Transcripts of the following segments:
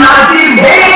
not be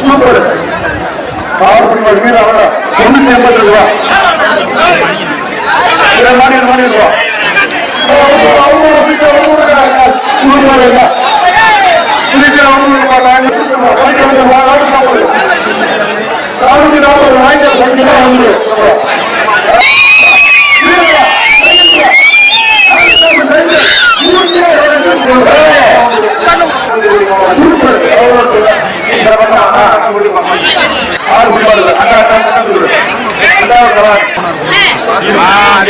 super power மீது அவர ஒண்ணு எண்பது ரூபா இதை மாடி மாடி ரூபா தகைகட்டு இந்த மாதிரி தகைகட்டு ஓடுபடு சூப்பர் சூப்பர்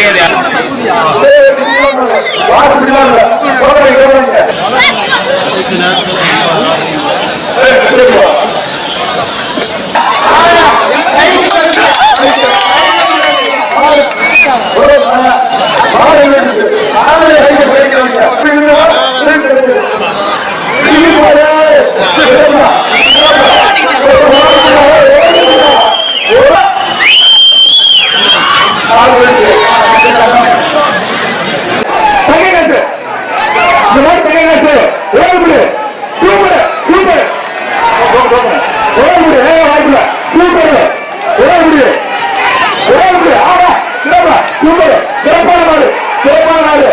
மாடு சிறப்பான மாடு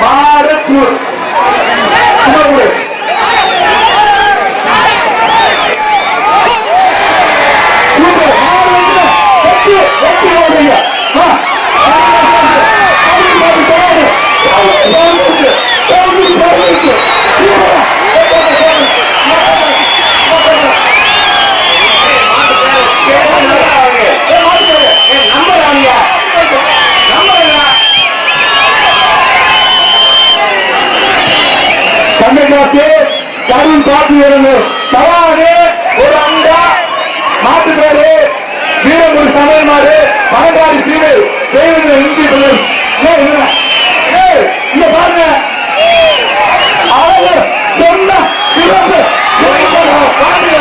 மாடு கருண் ஒரு அண்டா மாட்டுக்காரு வீரகுரு சமையல் பணக்காரி சீடு தெய்வங்கள் இந்தி இங்க பாருங்க. அழகு சொன்ன சிறப்பு. சிறப்பு பாருங்க